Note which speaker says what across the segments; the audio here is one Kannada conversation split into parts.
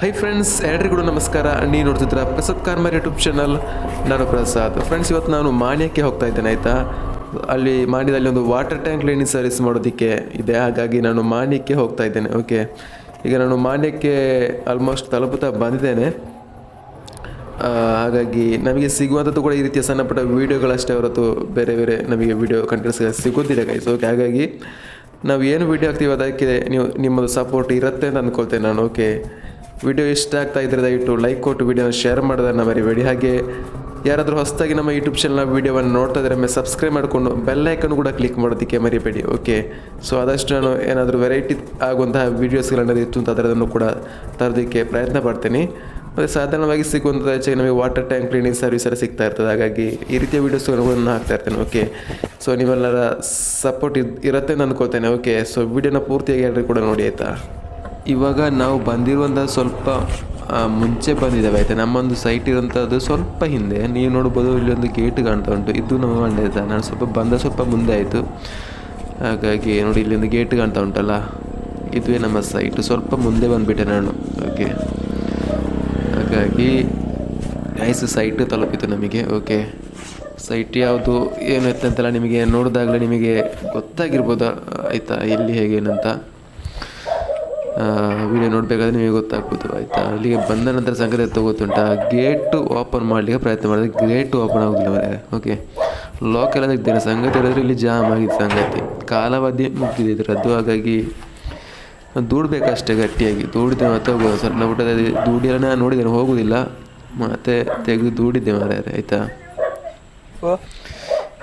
Speaker 1: ಹೈ ಫ್ರೆಂಡ್ಸ್ ಎಲ್ರಿಗೂ ನಮಸ್ಕಾರ. ನೀವು ನೋಡ್ತಿದ್ರ ಪ್ರಸಾದ್ ಕಾರ್ಮರ್ ಯೂಟ್ಯೂಬ್ ಚಾನಲ್ ನಾನು ಪ್ರಸಾದ್. ಫ್ರೆಂಡ್ಸ್ ಇವತ್ತು ನಾನು ಮಾನ್ಯಕ್ಕೆ ಹೋಗ್ತಾ ಇದ್ದೇನೆ, ಆಯಿತಾ? ಅಲ್ಲಿ ಮಾಡಿದಲ್ಲಿ ಒಂದು ವಾಟರ್ ಟ್ಯಾಂಕ್ ಕ್ಲೀನಿಂಗ್ ಸರ್ವಿಸ್ ಮಾಡೋದಕ್ಕೆ ಇದೆ. ಹಾಗಾಗಿ ನಾನು ಮಾಣ್ಯಕ್ಕೆ ಹೋಗ್ತಾ ಇದ್ದೇನೆ. ಓಕೆ ಈಗ ನಾನು ಮಾನ್ಯಕ್ಕೆ ಆಲ್ಮೋಸ್ಟ್ ತಲುಪುತ್ತಾ ಬಂದಿದ್ದೇನೆ. ಹಾಗಾಗಿ ನಮಗೆ ಸಿಗುವಂಥದ್ದು ಕೂಡ ಈ ರೀತಿಯ ಸಣ್ಣಪುಟ್ಟ ವೀಡಿಯೋಗಳಷ್ಟೇ ಹೊರತು ಬೇರೆ ಬೇರೆ ನಮಗೆ ವೀಡಿಯೋ ಕಂಟೆಂಟ್ಸ್ ಸಿಗೋದಿಲ್ಲ ಗೈಸ್ ಓಕೆ ಹಾಗಾಗಿ ನಾವು ಏನು ವೀಡಿಯೋ ಹಾಕ್ತೀವಿ ಅದಕ್ಕೆ ನೀವು ನಿಮ್ಮದು ಸಪೋರ್ಟ್ ಇರುತ್ತೆ ಅಂತ ಅಂದ್ಕೊಳ್ತೇನೆ ನಾನು. ಓಕೆ ವಿಡಿಯೋ ಇಷ್ಟ ಆಗ್ತಾ ಇದ್ದರೆ ದಯವಿಟ್ಟು ಲೈಕ್ ಕೊಟ್ಟು ವಿಡಿಯೋನ ಶೇರ್ ಮಾಡೋದನ್ನು ಮರಿಬೇಡಿ. ಹಾಗೆ ಯಾರಾದರೂ ಹೊಸದಾಗಿ ನಮ್ಮ ಯೂಟ್ಯೂಬ್ ಚಾನಲ್ನ ವೀಡಿಯೋವನ್ನು ನೋಡ್ತಾ ಇದ್ರೆ ಮೇಲೆ ಸಬ್ಸ್ಕ್ರೈಬ್ ಮಾಡಿಕೊಂಡು ಬೆಲ್ ಐಕನ್ ಕೂಡ ಕ್ಲಿಕ್ ಮಾಡೋದಕ್ಕೆ ಮರಿಬೇಡಿ ಓಕೆ ಸೊ ಆದಷ್ಟು ನಾನು ಏನಾದರೂ ವೆರೈಟಿ ಆಗುವಂತಹ ವೀಡಿಯೋಸ್ಗಳನ್ನ ಇತ್ತು ಅಂತ ಅದರದನ್ನು ಕೂಡ ತರೋದಕ್ಕೆ ಪ್ರಯತ್ನ ಪಡ್ತೀನಿ. ಮತ್ತು ಸಾಧಾರಣವಾಗಿ ಸಿಗುವಂಥ ಹೆಚ್ಚಾಗಿ ನಮಗೆ ವಾಟರ್ ಟ್ಯಾಂಕ್ ಕ್ಲೀನಿಂಗ್ ಸರ್ವಿಸ್ ಎಲ್ಲ ಸಿಗ್ತಾ ಇರ್ತದೆ. ಹಾಗಾಗಿ ಈ ರೀತಿಯ ವೀಡಿಯೋಸ್ಗಳನ್ನು ಹಾಕ್ತಾ ಇರ್ತೇನೆ ಓಕೆ ಸೊ ನಿಮ್ಮೆಲ್ಲರ ಸಪೋರ್ಟ್ ಇದು ಇರುತ್ತೆ ಅಂತ ಅಂದ್ಕೊಳ್ತೇನೆ ಓಕೆ ಸೊ ವಿಡಿಯೋನ ಪೂರ್ತಿಯಾಗಿ ಎಲ್ಲರೂ ಕೂಡ ನೋಡಿ, ಆಯಿತಾ? ಇವಾಗ ನಾವು ಬಂದಿರುವಂಥ ಸ್ವಲ್ಪ ಮುಂಚೆ ಬಂದಿದ್ದಾವೆ. ಆಯಿತಾ? ನಮ್ಮೊಂದು ಸೈಟ್ ಇರುವಂಥದ್ದು ಸ್ವಲ್ಪ ಹಿಂದೆ. ನೀವು ನೋಡ್ಬೋದು ಇಲ್ಲಿ ಒಂದು ಗೇಟ್ ಕಾಣ್ತಾ ಉಂಟು. ಇದು ನಮ್ಮ ಮಂಡ್ಯ ಆಯಿತಾ ನಾನು ಸ್ವಲ್ಪ ಬಂದ ಸ್ವಲ್ಪ ಮುಂದೆ ಆಯಿತು. ಹಾಗಾಗಿ ನೋಡಿ, ಇಲ್ಲಿ ಒಂದು ಗೇಟ್ ಕಾಣ್ತಾ ಉಂಟಲ್ಲ? ಇದುವೇ ನಮ್ಮ ಸೈಟು ಸ್ವಲ್ಪ ಮುಂದೆ ಬಂದುಬಿಟ್ಟೆ ನಾನು. ಓಕೆ ಹಾಗಾಗಿ ನೈಸ್ ಸೈಟ್ ತಲುಪಿತು ನಮಗೆ. ಓಕೆ ಸೈಟ್ ಯಾವುದು, ಏನು ಇತ್ತಂತೆಲ್ಲ ನಿಮಗೆ? ನೋಡಿದಾಗಲೇ ನಿಮಗೆ ಗೊತ್ತಾಗಿರ್ಬೋದು? ಆಯಿತಾ? ಎಲ್ಲಿ ಹೇಗೇನಂತ ವಿಡಿಯೋ ನೋಡಬೇಕಾದ್ರೆ ನಿಮಗೆ ಗೊತ್ತಾಗ್ಬೋದು ಆಯಿತಾ? ಅಲ್ಲಿಗೆ ಬಂದ ನಂತರ ಸಂಗತಿ ಗೊತ್ತುಂಟ? ಗೇಟು ಓಪನ್ ಮಾಡಲಿಕ್ಕೆ ಪ್ರಯತ್ನ ಮಾಡಿದ್ರೆ ಗೇಟು ಓಪನ್ ಆಗೋದಿಲ್ಲ ಮರೆ. ಓಕೆ ಲಾಕ್ ಎಲ್ಲ ತೆಗ್ದಿಲ್ಲ. ಸಂಗತಿ ಹೇಳಿದ್ರೆ ಇಲ್ಲಿ ಜಾಮ್ ಆಗಿದೆ ಸಂಗತಿ ಕಾಲಾವಧಿ ಮುಗಿದಿದೆ ಇದರದ್ದು ಹಾಗಾಗಿ ದೂಡಬೇಕಷ್ಟೇ ಗಟ್ಟಿಯಾಗಿ. ದೂಡಿದೆ ಮತ್ತೆ ಹೋಗೋದು. ಸಣ್ಣ ಪುಟ್ಟದ ಊಟದಲ್ಲಿ ಎಲ್ಲ ನಾನು ನೋಡಿದ್ದೇನೆ ಹೋಗೋದಿಲ್ಲ. ಮತ್ತೆ ತೆಗೆದು ದೂಡಿದ್ದೆ ಮಾರ್ರೆ ಆಯಿತಾ?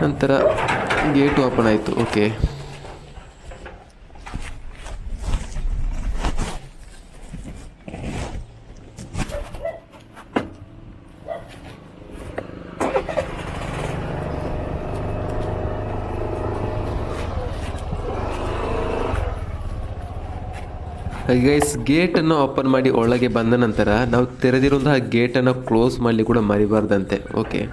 Speaker 1: ನಂತರ ಗೇಟ್ ಓಪನ್ ಆಯಿತು. ಓಕೆ ಗೈಸ್ ಗೇಟನ್ನು ಓಪನ್ ಮಾಡಿ ಒಳಗೆ ಬಂದ ನಂತರ ನಾವು ತೆರೆದಿರುವಂತಹ ಗೇಟನ್ನು ಕ್ಲೋಸ್ ಮಾಡಲಿ ಕೂಡ ಮರಿಬಾರ್ದಂತೆ ಓಕೆ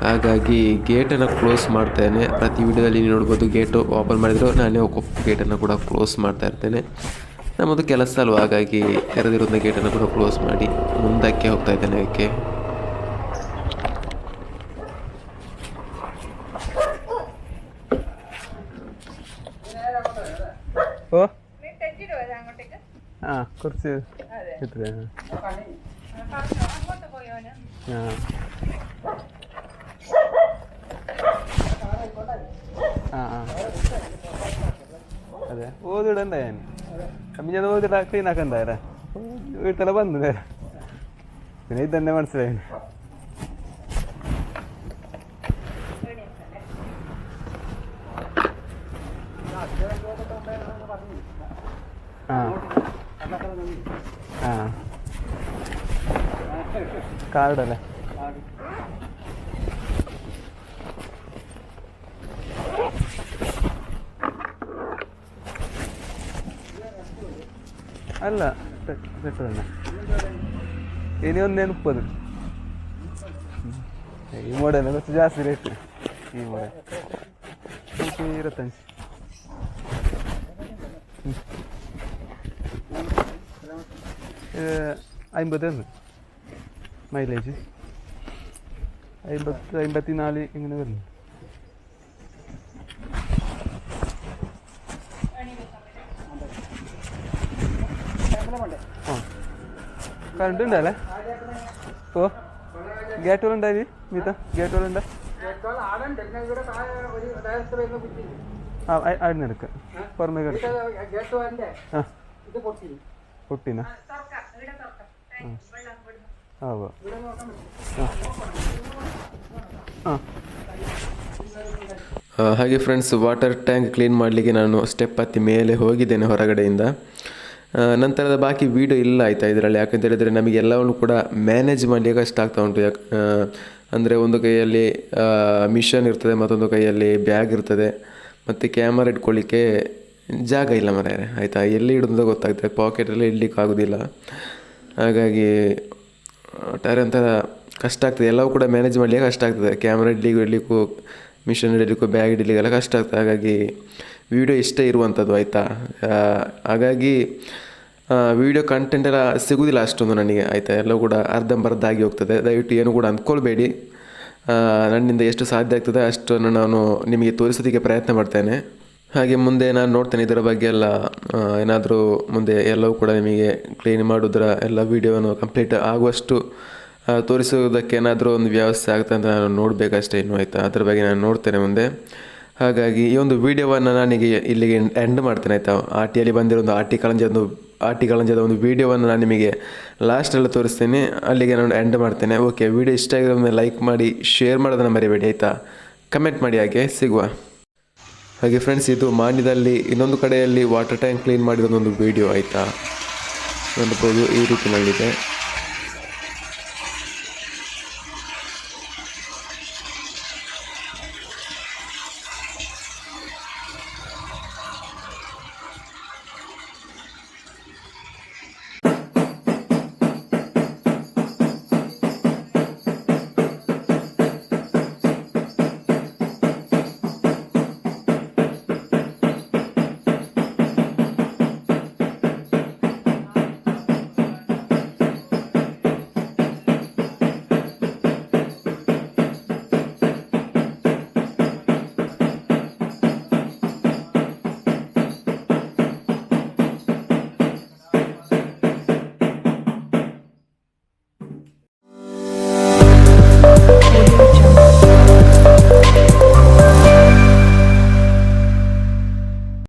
Speaker 1: ಹಾಗಾಗಿ ಗೇಟನ್ನು ಕ್ಲೋಸ್ ಮಾಡ್ತೇನೆ. ಪ್ರತಿ ವಿಡಿಯೋದಲ್ಲಿ ನೀವು ನೋಡ್ಬೋದು ಗೇಟು ಓಪನ್ ಮಾಡಿದ್ರು ನಾನೇ ಗೇಟನ್ನು ಕೂಡ ಕ್ಲೋಸ್ ಮಾಡ್ತಾ ಇರ್ತೇನೆ. ನಮ್ಮದು ಕೆಲಸ ಅಲ್ವಾ? ಹಾಗಾಗಿ ತೆರೆದಿರುವಂಥ ಗೇಟನ್ನು ಕೂಡ ಕ್ಲೋಸ್ ಮಾಡಿ ಮುಂದಕ್ಕೆ ಹೋಗ್ತಾ ಇದ್ದೇನೆ ಅದಕ್ಕೆ
Speaker 2: ആ കുറച്ച് എത്ര ആ. ആ ആ. അതെ. ഓതിടണ്ടേ അപ്പം ഞാൻ ഓതിട ക്ലീൻ ആക്കണ്ടായല്ലേ വീട്ടിലെ വന്നു പിന്നെ ഇത് തന്നെ മനസ്സിലായി ആ ആ. കാർഡല്ലേ? അല്ല പെട്രോൾ തന്നെ ഇനി ഒന്നേ മുപ്പത്. ഈ മോഡലിന് കുറച്ച് ജാസ്തി റേറ്റ് ഈ മോഡൽ. നൂറ്റി ഇരുപത്തഞ്ച്. അമ്പത് തന്നെ മൈലേജ് അമ്പത്തി അമ്പത്തി നാല് ഇങ്ങനെ വരുന്നു ആ. കറണ്ട് ഉണ്ടല്ലേ ഓ. ഗേറ്റ് പോലെ ഉണ്ടായി മീത്ത ഗേറ്റ് പോലെ ഉണ്ട്? ആ ആയിരുന്നു എടുക്കാം. പുറമേ കിടക്കാം ആ. പൊട്ടിന?
Speaker 1: ಹಾಗೆ ಫ್ರೆಂಡ್ಸ್ ವಾಟರ್ ಟ್ಯಾಂಕ್ ಕ್ಲೀನ್ ಮಾಡಲಿಕ್ಕೆ ನಾನು ಸ್ಟೆಪ್ ಹತ್ತಿ ಮೇಲೆ ಹೋಗಿದ್ದೇನೆ ಹೊರಗಡೆಯಿಂದ. ನಂತರದ ಬಾಕಿ ವೀಡಿಯೋ ಇಲ್ಲ ಆಯ್ತಾ ಇದರಲ್ಲಿ? ಯಾಕಂತ ಹೇಳಿದರೆ ನಮಗೆ ಎಲ್ಲವನ್ನು ಕೂಡ ಮ್ಯಾನೇಜ್ ಮಾಡಲಿಕ್ಕೆ ಕಷ್ಟ ಆಗ್ತಾ ಉಂಟು. ಯಾಕೆ ಅಂದರೆ ಒಂದು ಕೈಯಲ್ಲಿ ಮಿಷನ್ ಇರ್ತದೆ, ಮತ್ತೊಂದು ಕೈಯಲ್ಲಿ ಬ್ಯಾಗ್ ಇರ್ತದೆ. ಮತ್ತು ಕ್ಯಾಮರಾ ಇಟ್ಕೊಳ್ಳಿಕ್ಕೆ ಜಾಗ ಇಲ್ಲ ಮರ, ಆಯಿತಾ? ಎಲ್ಲಿ ಇಡೋದು ಗೊತ್ತಾಗ್ತದೆ ಪಾಕೆಟಲ್ಲಿ ಇಡ್ಲಿಕ್ಕೆ ಆಗೋದಿಲ್ಲ. ಹಾಗಾಗಿ ಒಟ್ಟಾರೆ ಒಂಥರ ಕಷ್ಟ ಆಗ್ತದೆ. ಎಲ್ಲವೂ ಕೂಡ ಮ್ಯಾನೇಜ್ ಮಾಡಲಿಕ್ಕೆ ಕಷ್ಟ ಆಗ್ತದೆ. ಕ್ಯಾಮ್ರಾ ಇಡ್ಲಿಕ್ಕೂ ಇಡ್ಲಿಕ್ಕೂ ಮಿಷನ್ ಇಡಲಿಕ್ಕೂ ಬ್ಯಾಗ್ ಇಡಲಿಕ್ಕೆಲ್ಲ ಕಷ್ಟ ಆಗ್ತದೆ. ಹಾಗಾಗಿ ವಿಡಿಯೋ ಇಷ್ಟೇ ಇರುವಂಥದ್ದು ಆಯಿತಾ? ಹಾಗಾಗಿ ವಿಡಿಯೋ ಕಂಟೆಂಟ್ ಎಲ್ಲ ಸಿಗೋದಿಲ್ಲ ಅಷ್ಟೊಂದು ನನಗೆ, ಆಯಿತಾ? ಎಲ್ಲವೂ ಕೂಡ ಅರ್ಧಂಬರ್ಧ ಆಗಿ ಹೋಗ್ತದೆ. ದಯವಿಟ್ಟು ಏನು ಕೂಡ ಅಂದ್ಕೊಳ್ಬೇಡಿ. ನನ್ನಿಂದ ಎಷ್ಟು ಸಾಧ್ಯ ಆಗ್ತದೆ ಅಷ್ಟನ್ನು ನಾನು ನಿಮಗೆ ತೋರಿಸೋದಕ್ಕೆ ಪ್ರಯತ್ನ ಮಾಡ್ತೇನೆ. ಹಾಗೆ ಮುಂದೆ ನಾನು ನೋಡ್ತೇನೆ ಇದರ ಬಗ್ಗೆ ಎಲ್ಲ ಏನಾದರೂ ಮುಂದೆ ಎಲ್ಲವೂ ಕೂಡ ನಿಮಗೆ ಕ್ಲೀನ್ ಮಾಡೋದರ ಎಲ್ಲ ವೀಡಿಯೋವನ್ನು ಕಂಪ್ಲೀಟ್ ಆಗುವಷ್ಟು ತೋರಿಸುವುದಕ್ಕೆ ಏನಾದರೂ ಒಂದು ವ್ಯವಸ್ಥೆ ಆಗುತ್ತೆ ಅಂತ ನಾನು ನೋಡಬೇಕಷ್ಟೇ ಇನ್ನೂ ಆಯಿತಾ. ಅದ್ರ ಬಗ್ಗೆ ನಾನು ನೋಡ್ತೇನೆ ಮುಂದೆ. ಹಾಗಾಗಿ ಈ ಒಂದು ವೀಡಿಯೋವನ್ನು ನನಗೆ ಇಲ್ಲಿಗೆ ಎಂಡ್ ಮಾಡ್ತೇನೆ ಆಯಿತಾ. ಆಟಿಯಲ್ಲಿ ಬಂದಿರೋ ಒಂದು ಆಟಿ ಒಂದು ಆಟಿ ಕಳಂಜದ ಒಂದು ವೀಡಿಯೋವನ್ನು ನಾನು ನಿಮಗೆ ಲಾಸ್ಟಲ್ಲಿ ತೋರಿಸ್ತೀನಿ. ಅಲ್ಲಿಗೆ ನಾನು ಎಂಡ್ ಮಾಡ್ತೇನೆ. ಓಕೆ ವಿಡಿಯೋ ಇಷ್ಟ ಆಗಿರೋದನ್ನ ಲೈಕ್ ಮಾಡಿ ಶೇರ್ ಮಾಡೋದನ್ನು ಮರಿಬೇಡಿ ಆಯಿತಾ. ಕಮೆಂಟ್ ಮಾಡಿ ಹಾಗೆ, ಸಿಗುವ. ಹಾಗೆ ಫ್ರೆಂಡ್ಸ್ ಇದು ಮಾನ್ಯದಲ್ಲಿ ಇನ್ನೊಂದು ಕಡೆಯಲ್ಲಿ ವಾಟರ್ ಟ್ಯಾಂಕ್ ಕ್ಲೀನ್ ಮಾಡಿರೋದೊಂದು ವಿಡಿಯೋ ಆಯಿತಾ? ನೋಡ್ಬೋದು ಈ ರೀತಿಯಲ್ಲಿದೆ.